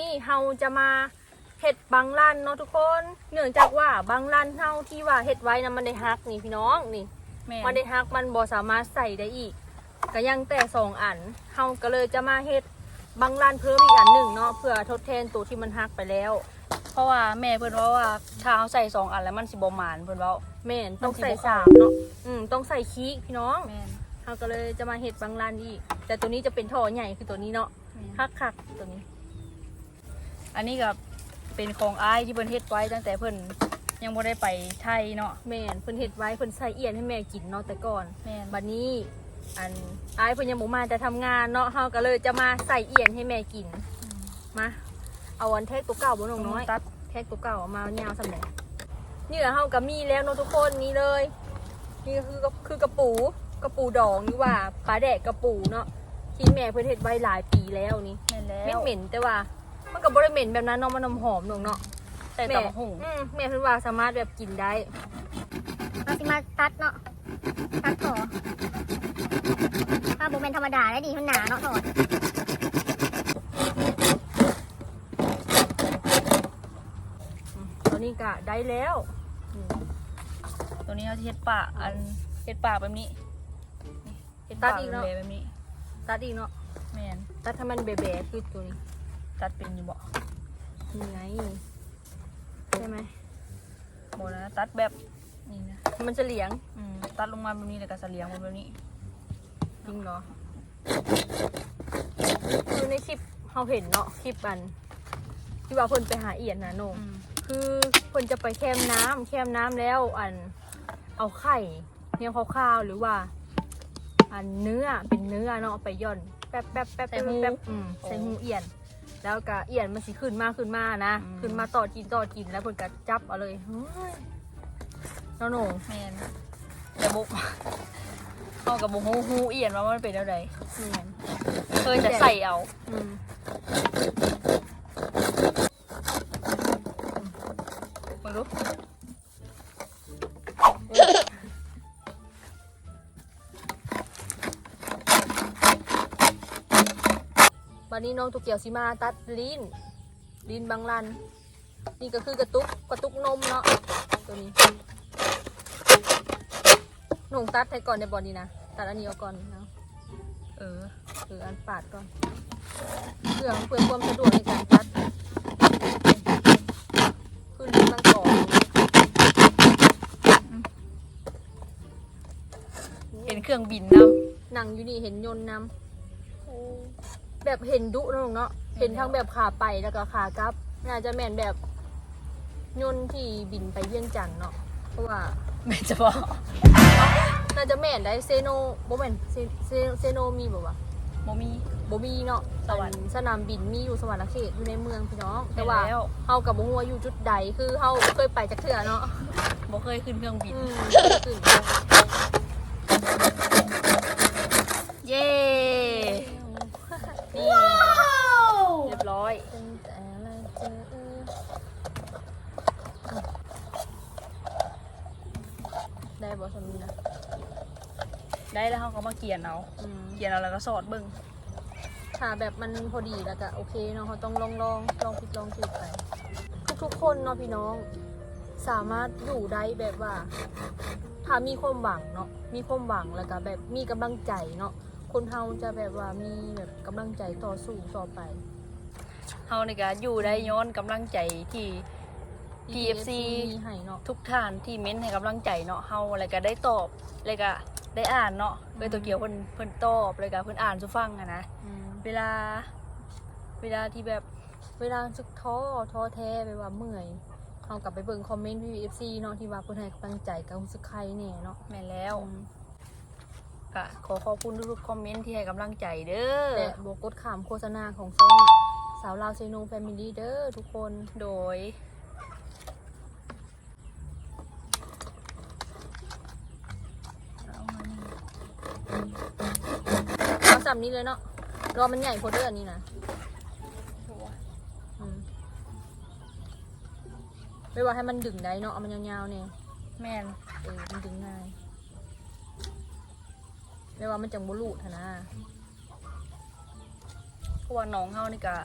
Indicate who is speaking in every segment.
Speaker 1: นมือนี้เฮาจะมาเห็ดบางลั่นเนาะทุกคน เนื่องจากว่าบางลั่นเฮาที่ว่าเห็ดไว้นะมันได้ฮักนี่พี่น้องนี่
Speaker 2: แม่
Speaker 1: มันได้ฮักมันบ่สามารถใส่ได้อีกก็ยังแต่สองอันเฮาก็เลยจะมาเฮ็ดบางลั่นเพิ่มอีกอันหนึ่งเนาะเพื่อทดแทนตัวที่มันฮักไปแล้ว
Speaker 2: เพราะว่าแม่เพิ่นว่าว่าถ้าเอาใส่สองอันแล้วมันสิบ่หมานเพิ่นเว้า
Speaker 1: แม่นต้องใส่
Speaker 2: มันสิบ่เข้า
Speaker 1: สามเนาะอืมต้องใส่คีกพี่น้อง
Speaker 2: แม่น
Speaker 1: เฮาก็เลยจะมาเฮ็ดบางลั่นอีก แต่ตัวนี้จะเป็นท่อใหญ่คือตัวนี้เนาะฮักคักๆตัวนี้
Speaker 2: อันนี้ก็เป็นของอ้ายที่เพิ่นเฮ็ดไว้ตั้งแต่เพิ่นยังบ่ได้ไปไทยเนาะ
Speaker 1: แม่นเพิ่นเฮ็ดไว้เพิ่นใส่เอียนให้แม่กินเนาะแต่ก่อน
Speaker 2: แม่น
Speaker 1: บัดนี้อันอายเพิ่นยังบ่มาแต่ทำงานเนาะเฮาก็เลยจะมาใส่เอียนให้แม่กินมาเอาอันแท็กตัวเก่าบ่น้องน้อย
Speaker 2: ตัด
Speaker 1: แท็กตัวเก่าเอามายาวสำเร็จนี่แหละเฮาก็มีแล้วเนาะทุกคนนี่เลยนี่ก็คือคือกระปูกระปูดองนี่ว่าปลาแดกกระปูเนาะที่แม่เพิ่นเฮ็ดไว้หลายปีแล้วนี่
Speaker 2: แม่นแล้
Speaker 1: ไม่
Speaker 2: ว
Speaker 1: เหม็นแต่ว่า มันก็บ่ได้เหม็นแบบนั้นเนาะมันน้ำหอมเนาะเนาะ
Speaker 2: ใส่
Speaker 1: แม่
Speaker 2: ตับกหุ่ง
Speaker 1: อืมแม่เพิ่นว่าสามารถแบบกินได้
Speaker 3: เราสิมาตัดเนาะ ตัดถอถ้าบุเป็นธรรมดาได้ดีมันหนาเนาะถอด
Speaker 1: ตอนนี้ก็ได้แล้วอืม
Speaker 2: ตัวนี้เขาสิเฮ็ดปากอันเฮ็ดปากแบบนี้นี่เฮ็ด
Speaker 1: ตั
Speaker 2: ปา
Speaker 1: ด
Speaker 2: ก
Speaker 1: อีกเนาะ
Speaker 2: แบบนี้
Speaker 1: ตัดอีกเนาะ
Speaker 2: แม่น
Speaker 1: ตัดให้มันเบเบคือตัวนี้
Speaker 2: ตัดเป็นอยู่บ่
Speaker 1: นี่ไงใช่ไหม
Speaker 2: บ่นะตัดแบบนี่นะ
Speaker 1: มันจะเหลียง
Speaker 2: อืมตัดลงมาแบบนี้แล้วก็เสลียงมาแบบนี้
Speaker 1: จริงเหรอคือในคลิปเราเห็นเนาะคลิปอัน ที่ว่าเพิ่นไปหาเอียนนะโนง
Speaker 2: อืม
Speaker 1: คือเพิ่นจะไปแคมน้ำแคมน้ำแล้วอัน เอาไข่เนี่ยคร่าวๆหรือว่า อันเนื้อเป็นเนื้อเนาะเอาไปย่อน แป๊บแป๊บแป๊บแป๊บแป๊บอืมใส่หูเอียน แล้วก็เอียนมันสิขึ้นมาขึ้นมานะขึ้นมาต่อกินต่อกินแล้วเพิ่นก็จับเอาเลยเฮ้ยน้องโหนง
Speaker 2: แม่นแต่บ่เข้ากับบ่ฮู้ฮู้เอียนว่ามันเป็นจังได
Speaker 1: นี่น
Speaker 2: เคยแต่ใส่เอา
Speaker 1: อืม
Speaker 2: มาดู
Speaker 1: วันนี้น้องตุกเกียวสิมาตัดลิ้น ลิ้นบางลัน นี่ก็คือกระตุกกระตุกนมเนาะตัวนี้หนุ่งตัดให้ก่อนในบอลนี้นะตัดอันนี้เอาก่อนเนาะ
Speaker 2: เออ
Speaker 1: หรืออันปาดก่อนเพื่อเพื่อความสะดวกในการตัดขึ้นลิ้นบางก่อน
Speaker 2: เห็นเครื่องบินนำ
Speaker 1: หนังอยู่นี่เห็นยนต์นำ แบบเห็นดุเนาะเนาะเห็นทั้งแบบขาไปแล้วก็ขากลับ น่าจะแม่นแบบยนต์ที่บินไปเวียงจันทน์เนาะเพราะว่า
Speaker 2: แม่จะบอก
Speaker 1: น่าจะแม่นได้เซโนบ่แม่นเซเซเซโนมีบ่วะ
Speaker 2: โมมี
Speaker 1: บ่มีเนาะ
Speaker 2: สวรรค์
Speaker 1: อันสนามบินมีอยู่สวรรณเขตอยู่ในเมืองพี่น้อง แต่
Speaker 2: แต่
Speaker 1: ว่า
Speaker 2: ว่า
Speaker 1: เฮากับบ่ฮู้ว่าอยู่จุดใดคือเฮาบ่เคยไปจักเทื่อเนาะ
Speaker 2: บ่เคยขึ้นเครื่องบิน
Speaker 1: อืมขึ้น
Speaker 2: เย้ นี่เรียบร้อย
Speaker 1: ตั้งแต่ละเจอได้บ่สำนี้นะ
Speaker 2: ได้แล้วเขาก็มาเขียนเอา
Speaker 1: อืม
Speaker 2: เขียนเอาแล้วก็สอดเบิ่ง
Speaker 1: ถ้าแบบมันพอดีแล้วก็โอเคเนาะเขาต้องลองลองลองผิดลองถูกไป ทุกๆคนเนาะพี่น้อง สามารถอยู่ได้แบบว่า ถ้ามีความหวังเนาะมีความหวังแล้วก็แบบมีกำลังใจเนาะ คนเฮาจะแบบว่ามีแบบกำลังใจต่อสู้ต่อไป
Speaker 2: เฮานี่ก็อยู่ได้ย้อนกำลังใจที่ TFC
Speaker 1: มีให้เนาะ
Speaker 2: ทุกท่านที่เม้นให้กำลังใจเนาะเฮาอะไรก็ได้ตอบอะไรก็ได้อ่านเนาะเลยตัวเกี่ยวเพิ่นเพิ่นตอบเลยก็เพิ่นอ่านสู่ฟังอะนะ
Speaker 1: อืม
Speaker 2: เวลา เวลาที่แบบ
Speaker 1: เวลาสึกท้อท้อแท้ไปว่าเมื่อยเขากลับไปเบิ่งคอมเมนต์ VFC เนาะที่ว่าเพิ่นให้กำลังใจกับรู้สึกใครเนี่ยเนาะ
Speaker 2: แม่นแล้ว
Speaker 1: อืม
Speaker 2: ก็ขอขอบคุณทุกๆคอมเมนต์ที่ให้กำลังใจเด้อ
Speaker 1: และบวกกดขามโฆษณาของช่องสาวลาวเซโนแฟมิลี่เด้อทุกคน
Speaker 2: โดย
Speaker 1: เอาสับนี้เลยเนาะรอมันใหญ่โพดเดอร์นี่นะอืมไม่ว่าให้มันดึงได้เนาะเอามันยาวๆเนี่ย
Speaker 2: แม่น
Speaker 1: เออมันดึงง่าย ไม่ว่ามันจังบุรุษนะ
Speaker 2: ราะว่าน้องเฮานี่ก็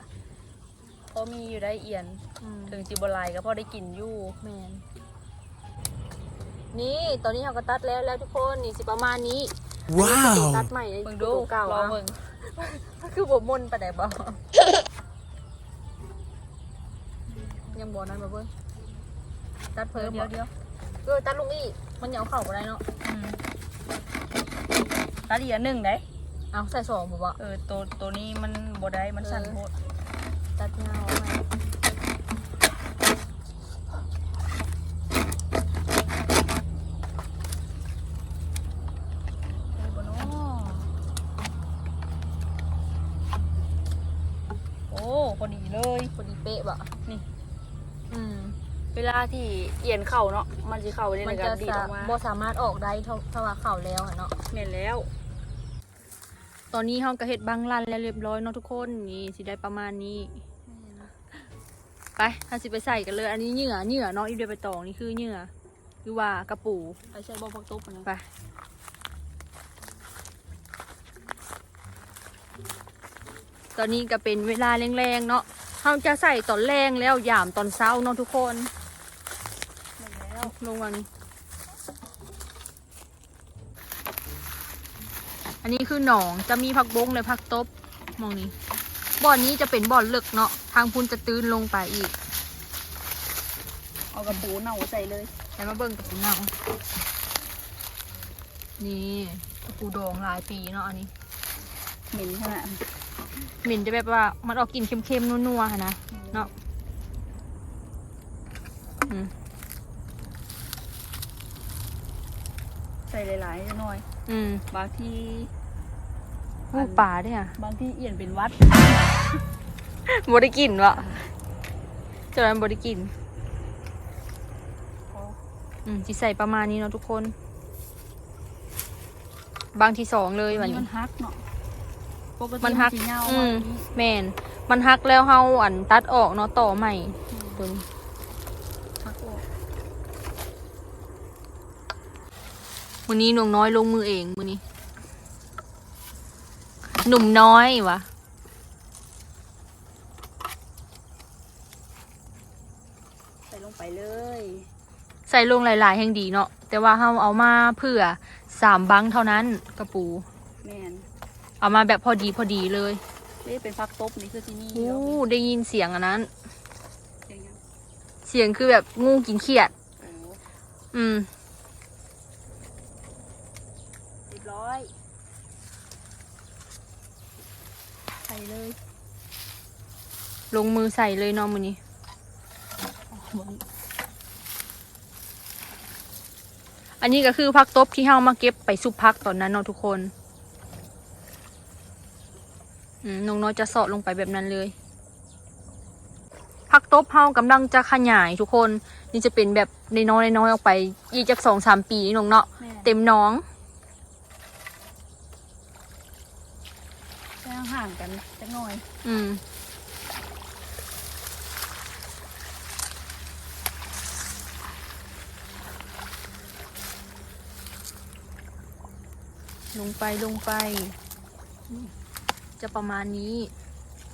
Speaker 2: พอมีอยู่ได้เอียน
Speaker 1: อืม
Speaker 2: ถึงจิบหลายก็พอได้กินอยู่
Speaker 1: แมนนี่ตอนนี้เราก็ตัดแล้วแล้วทุกคนนี่สิประมาณนี้ตัวตัด
Speaker 4: Wow.
Speaker 1: ใหม่ใน
Speaker 2: เบิ่งดู
Speaker 1: ตัวเก่าร
Speaker 2: อ
Speaker 1: อะ
Speaker 2: เบิ่ง
Speaker 1: คือบ่มนไปไหนบ่ยังบ่นั้นมาเบิ่งตัดเพิ่ม
Speaker 2: เดี๋ยว
Speaker 1: บ่
Speaker 2: เดี๋ยว
Speaker 1: เออตัดลงอีกมันเหนียวเข่าบ่ได้เนาะ
Speaker 2: อืมตัดอีกอันหนึ่งได้
Speaker 1: เอาใส่สองบ่บ่
Speaker 2: เออตัวตัวนี้มันบ่ได้มันสั่นโพด
Speaker 1: ตัดเงาใหม่
Speaker 2: ได้บ่เนาะโอ้พอดีเลย
Speaker 1: พอดีเป๊ะบ่
Speaker 2: นี่
Speaker 1: อืม
Speaker 2: เวลาที่เอียนเข่าเนาะมันจะเข่าได้
Speaker 1: มั
Speaker 2: ใน
Speaker 1: น
Speaker 2: กา
Speaker 1: จะ
Speaker 2: รดีด
Speaker 1: สา
Speaker 2: ออกมา
Speaker 1: บ่สามารถออกได้เท่าถ้าว่าเข่าแล้วอะเนาะ
Speaker 2: เห็นแล้ว
Speaker 1: ตอนนี้เฮาก็เฮ็ดบางรันแล้วเรียบร้อยเนาะทุกคนนี่สิได้ประมาณนี้ ไปถ้าสิไปใส่กันเลย อันนี้เหยื่อเหยื่อเนาะอีเดียไปตองนี่คือเหยื่อหรือว่ากระปู
Speaker 2: ไปใช้บ่อพักตุ๊บอันนะ
Speaker 1: ไปตอนนี้ก็เป็นเวลาแรงๆเนาะเราจะใส่ตอนแรงแล้วยามตอนเช้าเนาะทุกคน
Speaker 2: เห็นแล้ว
Speaker 1: ลงวัน อันนี้คือหนองจะมีผักบงและผักตบมองนี้บ่อนนี้จะเป็นบ่อนลึกเนาะทางพุนจะตื้นลงไปอีก
Speaker 2: เอากระปูเน่าใส่เลย
Speaker 1: แล้วมาเบิ่งกับปูเนานี่กระปูดองหลายปีเนาะอันนี้
Speaker 2: เหม็นขนาด
Speaker 1: เหม็นจะแบบว่ามันออกกลิ่นเค็มๆนัวๆค่ะนะเนาะอืม
Speaker 2: ใส่หลายๆหน่อย
Speaker 1: อืม
Speaker 2: บางที่
Speaker 1: หูป่าด้วยอะ
Speaker 2: บางที่เอียนเป็นวัด
Speaker 1: บได้กลิ่นวะจนนั้นบได้กลิ่นอืมจีใส่ประมาณนี้เนาะทุกคน บางที่สองเลยวัน
Speaker 2: นี่
Speaker 1: นี้
Speaker 2: มันฮักเนาะปกติ
Speaker 1: มันฮัก
Speaker 2: สีเงา
Speaker 1: อืม
Speaker 2: วันนี้
Speaker 1: แมนมันฮักแล้วเฮาอันตัดออกเนาะต่อใหม่ตัวนี้
Speaker 2: ฮักออก
Speaker 1: วันนี้หนุ่มน้อยลงมือเองมือนี้ หนุ่มน้อยวะ
Speaker 2: ใส่ลงไปเลย
Speaker 1: ใส่ลงหลาย ๆ แห่งดีเนาะแต่ว่าเฮาเอามาเพื่อสามบังเท่านั้นกระปู
Speaker 2: แม่น
Speaker 1: เอามาแบบพอดีพอดีเลย
Speaker 2: นี่เป็นพักตบนี่คือที่นี่
Speaker 1: โอ้
Speaker 2: เนาะ
Speaker 1: ได้ยินเสียงอันนั้น
Speaker 2: อย่างเงี้ย
Speaker 1: เสียงคือแบบงูกินเขียด
Speaker 2: โอ้
Speaker 1: อืม
Speaker 2: เรียบร้อย ใส่เลย
Speaker 1: ลงมือใส่เลยเนาะมือนี้
Speaker 2: หมด
Speaker 1: อันนี้ก็คือพักตบที่เฮามาเก็บไปซุปพักตอนนั้นเนาะทุกคนอืมน้องน้อยจะเสาะลงไปแบบนั้นเลย พักตบเฮากำลังจะขยายทุกคน นี่จะเป็นแบบในน้อยๆน้อยๆออกไป อีกจากสองสามปีนี่น้องเนาะ
Speaker 2: แม่น
Speaker 1: เต็มน้อง
Speaker 2: แค่ ห่างกันจักหน่อย
Speaker 1: อืมลงไปลงไป จะประมาณนี้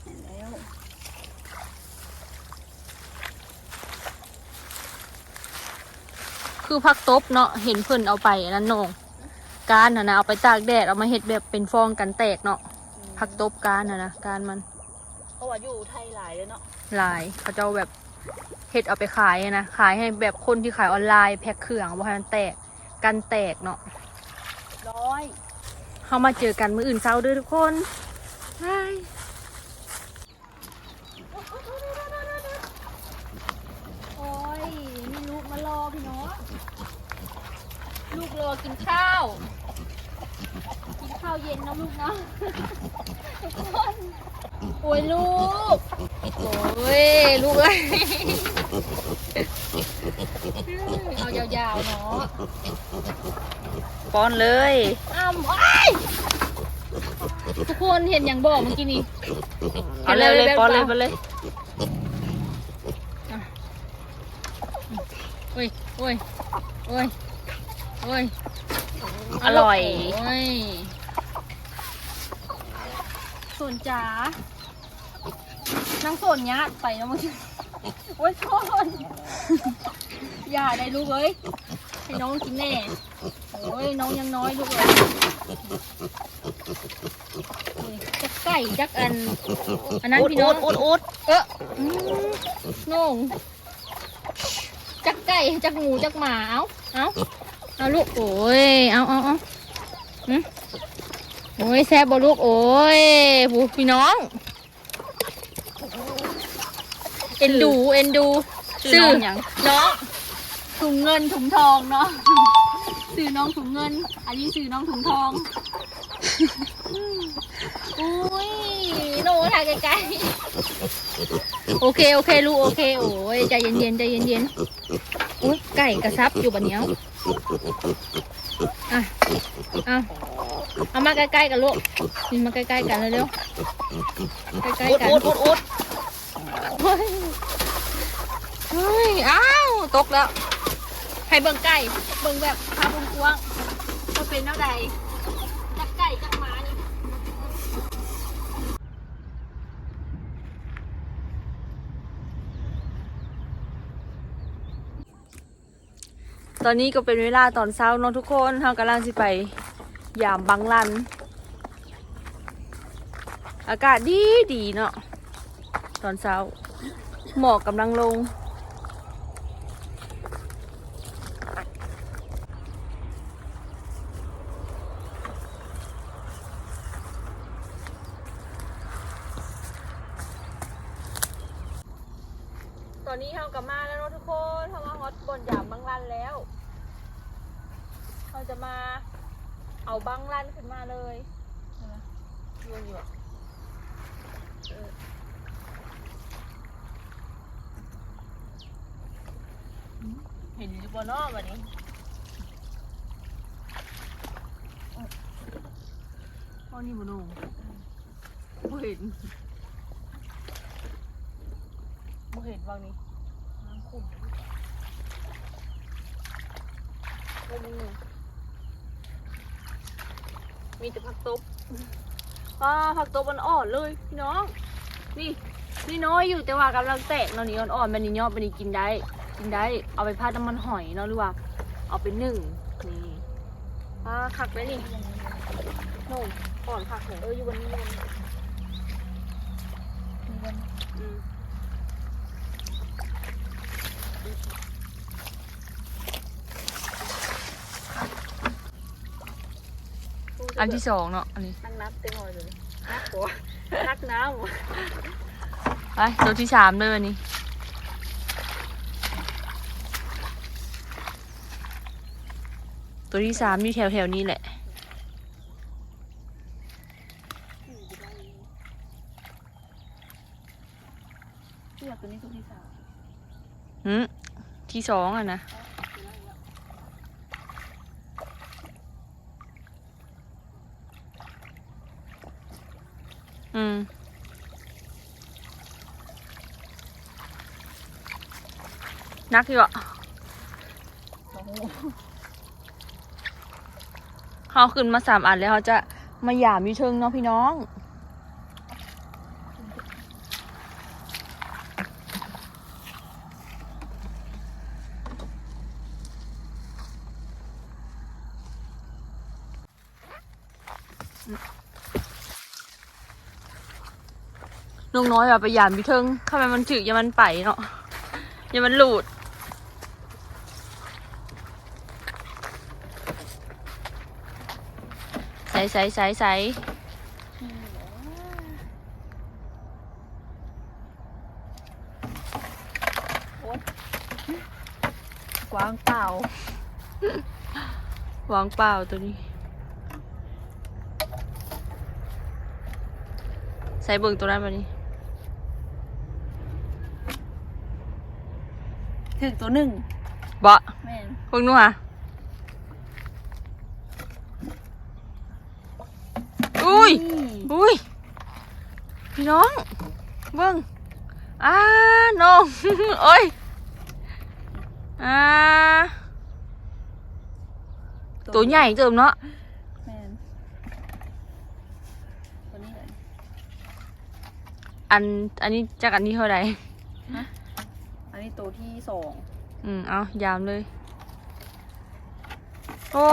Speaker 2: เห็นแล้ว
Speaker 1: คือพักตบเนาะเห็นเพิ่นเอาไปอันนั้นน้อง การนะนะเอาไปตากแดดเอามาเห็ดแบบเป็นฟองกันแตกเนาะ พักตบการนะนะการมัน
Speaker 2: เพราะว่าอยู่ไทยหลายเลยเนาะ
Speaker 1: หลายเขาจะเอาแบบเห็ดเอาไปขายอะนะขายให้แบบคนที่ขายออนไลน์แพ็คเครื่องว่าให้มันแตกกันแตกเนาะ
Speaker 2: ร้อย
Speaker 1: เข้ามาเจอกันมื้ออื่นเช้าเด้อทุกคนบาย
Speaker 2: โอ้ยมีลูกมารอพี่เนาะ
Speaker 1: ลูกรอกินข้าวกิน ข้าวเย็นนะลูกเนาะทุกคนโอ้ยลูก โอ้ยลูกเอ้ยเอายาวๆเนาะ
Speaker 2: ป้อนเลย
Speaker 1: อ้ำอ้ายทุกคนเห็นอย่างบอกเมื่อกี้นี้
Speaker 2: เอาเลยเลยป้อนเลยป้อนเลย
Speaker 1: โอ้ยโอ้ยโอ้ยโอ้ย
Speaker 2: อร่อย
Speaker 1: โอ้ย ส่วนจ๋า
Speaker 2: นั่งโซนญาติไปแล้วมึงโอ้ยโทษอย่าได้ลูกเอ้ยให้น้องกินแน่โอ้ยน้องยังน้อยลูกเอ้ยนี่จักไก่จักอันอันนั้นพี่น้อง
Speaker 1: อุดอุด
Speaker 2: เอออืมน้องจักไก่จักหมูจักหมาเอาเอาเอาลูกโอ้ยเอาเอาเอาหืม โอ้ยแซ่บบ่ลูกโอ้ยผู้พี่น้อง เอ็นดูเอ็นดู
Speaker 1: ชื่อน้องหยัง
Speaker 2: น้องถุงเงินถุงทองเนาะสื่อน้องถุงเงิน อันนี้สื่อน้องถุงทอง อุ้ยโน้ถ่ายไกลๆโอเคโอเคลูกโอเคโอ้ยใจเย็นๆใจเย็นๆอุ้ยไก่กระซับอยู่บันเนี้ยอะเอา เอามาใกล้ๆกันลูกนี่มาใกล้ๆกันเร็วๆใกล้
Speaker 1: อุด
Speaker 2: ๆกัน
Speaker 1: อุดอุดอุด
Speaker 2: เฮ้ยเฮ้ยอ้าวตกแล้วให้เบิ่งไก่เบิ่งแบบพาบุญกวางมันเป็นเท่าใดจักไก่จักหมานี่
Speaker 1: ตอนนี้ก็เป็นเวลาตอนเช้าเนาะทุกคนเรากำลังสิไป ยามบางลัน อากาศดีดีเนาะตอนเช้า หมอกกำลังลง ตอนนี้เรากลับมาแล้วเนาะทุกคนเรามาฮอตบนยามบังลันแล้ว เราจะมาเอาบังลันขึ้นมาเลยโยนอยู่อะเออเห็น อยู่บนนอกวันนี้พ่อนี่บนงบ่เห็นบ่เห็นวังนี้น้ำขุ่นโอ้มึงมีแต่ผักตบป้าผักตบมันอ่อนเลยพี่น้อง นี่นี่น้อยอยู่แต่ว่ากำลังแตกเนาะนี่อ่อนๆมันนี่ยอดมันนี่กินได้ กินได้เอาไปพัดน้ำมันหอยเนาะหรือว่า เอาไปนึ่งนี่ป้าคักได้นี่โน่อ่อนคักเลยเอออยู่บนนี้บนนี้อืมอันที่สองเนาะอันนี้
Speaker 2: นักนับเต็มหมดเลยนักตัวนักน้ำ
Speaker 1: ไปตัวที่สามเลยวันนี้ ตัวที่สามอยู่แถวแถวๆนี้แหละ
Speaker 2: เชือกตัวนี้ตัวที่สาม
Speaker 1: หืมที่สองอะนะ อืม นักอยู่อะ
Speaker 2: โอ้โห
Speaker 1: เขาขึ้นมาสามอันแล้วเขาจะมาหยามยูเชิงเนาะพี่น้อง น้องน้อยแบบไปหยามยูเทิงเข้าไปมันถึกอย่ามันไปเนาะอย่ามันหลุด ใส่ใส่ใส่ใส่
Speaker 2: กว้างเปล่าวา
Speaker 1: งเปล่าตัวนี้ ใส่เบิ่งตัวนั้นมานี่
Speaker 2: ถึงตัวหนึ่ง
Speaker 1: บะ
Speaker 2: แม่น
Speaker 1: เบิ่งนู่นอะอุ้ย อุ้ย พี่น้อง เบิ่งอ้าน้องโอ้ย อ่า ตัวใหญ่เติมเนาะ
Speaker 2: แม่นตัวนี้แหละ
Speaker 1: อัน อันนี้จากอันนี้เท่าไหร่
Speaker 2: อันนี้ตัวที่สอง
Speaker 1: อืม เอายามเลย โอ้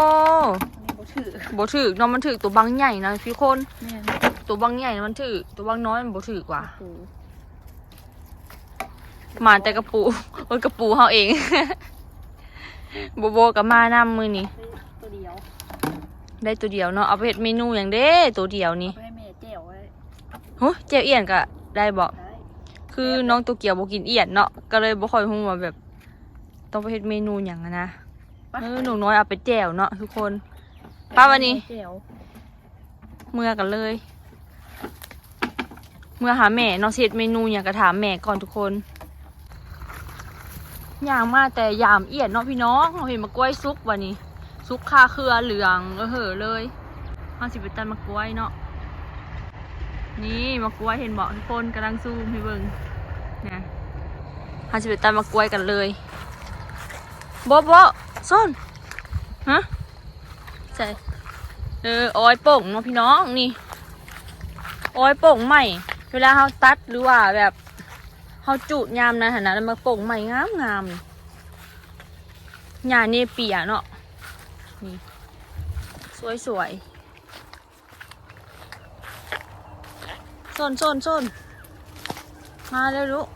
Speaker 2: อันนี้บ่ถือ
Speaker 1: บ่ถือเนาะมันถือตัวบางใหญ่นะพี่คน
Speaker 2: แม่น
Speaker 1: ตัวบางใหญ่มันถือตัวบางน้อยมันบ่ถือกว่า
Speaker 2: ปู
Speaker 1: มาแต่กระปูโอ้ยกระปูเฮาเอง โบโบกับมานำมือนี่
Speaker 2: ตัวเดียว
Speaker 1: ได้ตัวเดียวเนาะเอาไปเฮ็ดเมนูอย่างเด้ตัวเดียวนี่
Speaker 2: เอาไปให้แม่แจ่วไว้
Speaker 1: โหเจียวเอียนก็ได้บ่
Speaker 2: ได้
Speaker 1: คือน้องตัวเกียวบ่กินเอียนเนาะก็เลยบ่ค่อยฮู้ว่าแบบ ต้องไปเฮ็ดเมนูหยังอะนะเออหนูน้อยเอาไปแจ่วเนาะทุกคน ป้าวันนี้
Speaker 2: แจ่ว
Speaker 1: เมื่อกันเลย เมื่อหาแม่เนาะสิเฮ็ดเมนูหยังก็ถามแม่ก่อนทุกคนย่างมาแต่ยามเอียนเนาะพี่น้องเราเห็นมะกล้วยซุกวันนี้ ซุกคาเครือเหลืองเออเหอเลยห้าสิบตันมะกล้วยเนาะนี่มะกล้วยเห็นบอกทุกคนกำลังซูมให้เบิ่งเนี่ยห้าสิบตันมะกล้วยกันเลยโบโบส้นฮะใส่เอออ้อยโป่งเนาะพี่น้องนี่อ้อยโป่งใหม่ เวลาเขาตัดหรือว่าแบบเขาจุยามนะหันนะมาโป่งใหม่งามงามหญ้าเนเปียเนาะนี่สวยสวยส้นส้นส้นมาเร็วลูก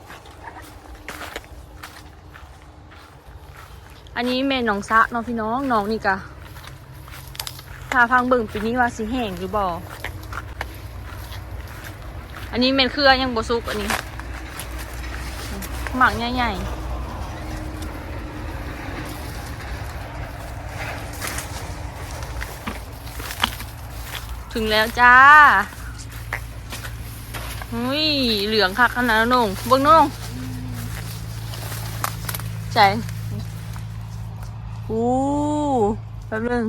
Speaker 1: อันนี้แม่หนองซะเน้องพี่น้องน้องนี่กะถ้าพังเบิ่งปีนี้ว่าสิแห้งหรือบ่ อันนี้เม็นเครือยังบ่สุกอันนี้ หมักใหญ่ๆถึงแล้วจ้าอุ้ย เหลืองคักขนาดนั้นนงเบิ้งนงใจอู้แป๊บนึง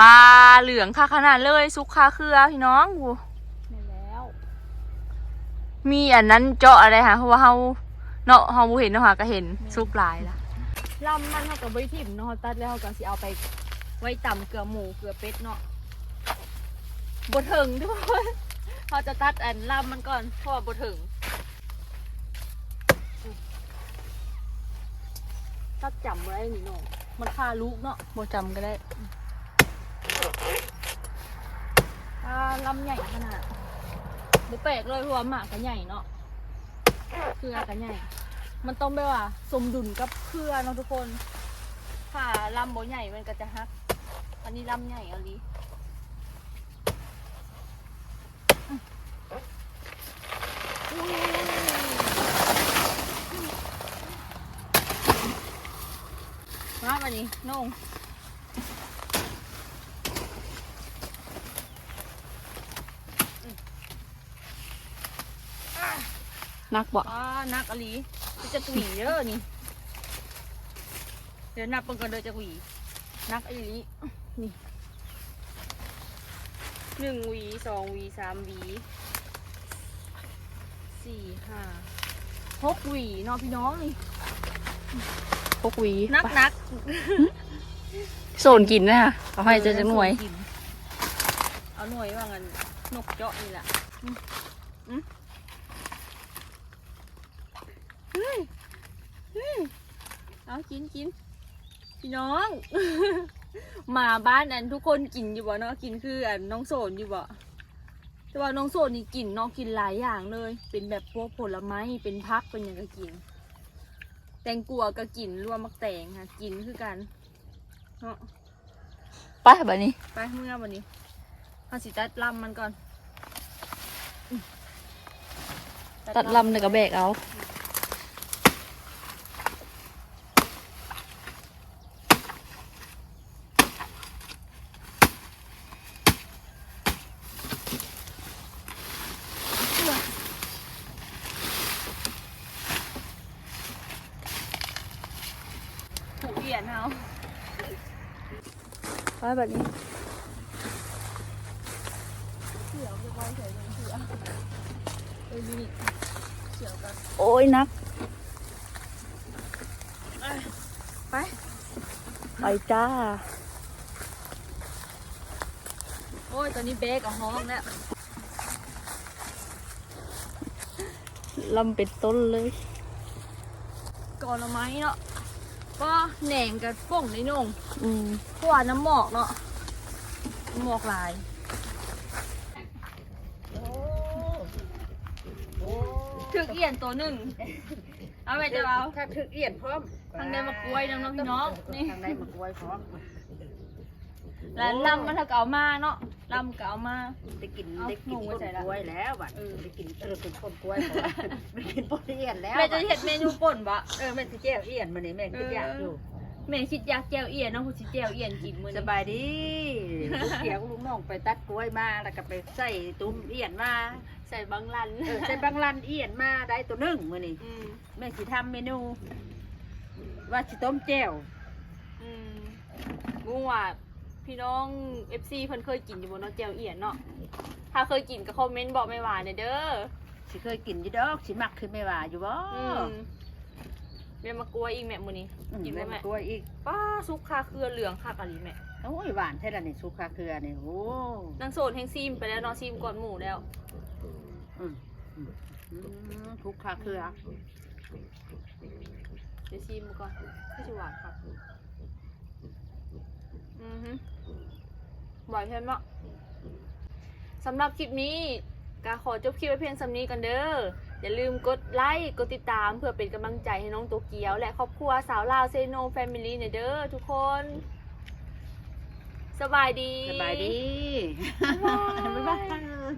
Speaker 1: ปลาเหลืองคักขนาดเลยซุกคาเครือพี่น้องอู้
Speaker 2: แม่นแล้ว
Speaker 1: มีอันนั้นเจาะอะไรฮะเพราะว่าเฮาเนาะเฮาบ่เห็นเนาะค่ะก็เห็นซุกหลายละ
Speaker 2: ลำมันเขากับบริทิมเนาะเขาตัดแล้วเขาก็สิเอาไปไว้ต่ำเกลือหมูเกลือเป็ดเนาะบดถึงทุกคนเขาจะตัดอันลำมันก่อนเพราะว่าบดถึงตัดจำไว้นี่เนาะมันคาลูกเนาะ
Speaker 1: บ่จำก็ได้
Speaker 2: อ่าลำใหญ่ขนาด บุแปลกเลยเพราะว่าหมากกันใหญ่เนาะเครือกันใหญ่ มันต้องแบบว่า สมดุลกับเครือเนาะทุกคนถ้าลำโบใหญ่มันก็จะฮัก อันนี้ลำใหญ่เอาลีมาบันนี้น้อง
Speaker 1: นักบ่
Speaker 2: อ่านักอลีจะจะหวีเด้อนี่ เดี๋ยวนับเบิ่งกันเด้อจะหวีนักอลีนี่หนึ่งหวีสองหวีสามหวีสี่ห้าหกหวีเนาะพี่น้องนี่
Speaker 1: พกหวี
Speaker 2: นักนัก
Speaker 1: โซนกินนะค่ะเอาให้เจะจะหน่วย
Speaker 2: เอาหน่วยว่างันนกเจาะนี่แหละอืมอืมเฮ้ยเฮ้ย เอากินกินพี่น้อง หมาบ้านอันทุกคนกินอยู่บ่เนาะกินคืออันน้องโสนอยู่บ่แต่ว่าน้องโสนนี่กินเน้องกินหลายอย่างเลย เป็นแบบพวกผลไม้เป็นพักเป็นอย่างก็กิน แตงกัวก็กินรวมมักแตงค่ะ กินคือกันเนาะ
Speaker 1: ไปแบบนี้
Speaker 2: ไปเมื่อวันนี้เอาสิตัดลำมันก่อนอืม
Speaker 1: ตัดลำในกระแบกเอา
Speaker 2: ผูกเหรียญเอา
Speaker 1: ไปแบบนี้
Speaker 2: เสือไปไว้เฉยเลยเสือเอ้ยนี่เสือกัน
Speaker 1: โอ้ยนัก
Speaker 2: ไป
Speaker 1: ไปจ้า
Speaker 2: โอ้ย ตอนนี้เบกกับห้องแล้ว
Speaker 1: ลำเป็นต้นเลยก่อนละไม้เนาะ ก็แหน่งกับป่งในนง
Speaker 2: อืม
Speaker 1: เพราะว่าน้ำหมอกเนาะน้ำหมอกหลายถึกเอียนตัวหนึ่งเอาไปจะเอา
Speaker 5: ถ้าถึกเอียนพร้อม
Speaker 1: ทางใดมากล้วยน้องๆพี่น้องนี่
Speaker 5: ทางใดมากล้วยพร้อม
Speaker 1: แล้วลำมันถ้าเก่ามาเนาะลำเก่ามา
Speaker 5: ได้กิน
Speaker 1: เอา
Speaker 5: ได้กิน
Speaker 1: หนู
Speaker 5: ต้น
Speaker 1: ไว้ใส่ละ
Speaker 5: กล้วยแล้วบัดได้กินเออเป็นต้นกล้วยพร้อมได้กินต้นเอียนแล้ว
Speaker 1: แม่จะเห็ดเมนูป่นบะ
Speaker 5: เออแม่สิแก้วเอียนมานี่แม่คิดอยากอยู่
Speaker 1: แม่คิดอยากแจวเอียนเนาะผู้ชิแจวเอียนกินมื้อ
Speaker 5: ส
Speaker 1: นี้
Speaker 5: บายดีลูกเขียวลูกน้องไปตัดกล้วยมาแล้วก็ไปใส่ตุ้มเอียนมา
Speaker 1: ใส่บางลัน
Speaker 5: เออใส่บางลันเอียนมาได้ตัวหนึงมื้อนี้
Speaker 1: อืม
Speaker 5: แม่สิทำเมนู ว่าสิต้มแจ่ว
Speaker 1: อืมงูว่า พี่น้อง FC เพิ่นเคยกินอยู่บ่เนาะแจวเอียนเนาะถ้าเคยกินก็คอมเมนต์บอกไม่หวานเด้อ
Speaker 5: สิเคยกินอยู่ดอกสิมักขึ้นไม่ว่าอยู่บ่
Speaker 1: อืมแม่มากลัวอีกแม่มื้อนี้
Speaker 5: อืม
Speaker 1: กิน
Speaker 5: แม่
Speaker 1: บ่
Speaker 5: มา
Speaker 1: แม่
Speaker 5: กล้วยอีก
Speaker 1: ป้าซุกคาเครือเหลืองคักอะลีแม่
Speaker 5: โอ้ยหวานแท้ละนี่สุกคาเครือนี่โอ้
Speaker 1: นางโสดแห่งซีมไปแล้วเนาะซีมก่อนหมู่แล้ว
Speaker 5: อืมอืมอืมทุกคาเครือ
Speaker 1: เดี๋ยวซีมก่อนพี่สิหวานครับอือฮึ บ่อยเพิ่มเนาะสำหรับคลิปนี้ก็ขอจบคลิปไว้เพียงสำนี้กันเด้อ อย่าลืมกดไลค์ กดติดตามเพื่อเป็นกำลังใจให้น้องโตเกียว และครอบครัวสาวลาวเซโนแฟมิลี่เนยเด้อทุกคน สบายดี
Speaker 5: สบายดี
Speaker 1: บ๊ายบาย
Speaker 5: บ๊ายบาย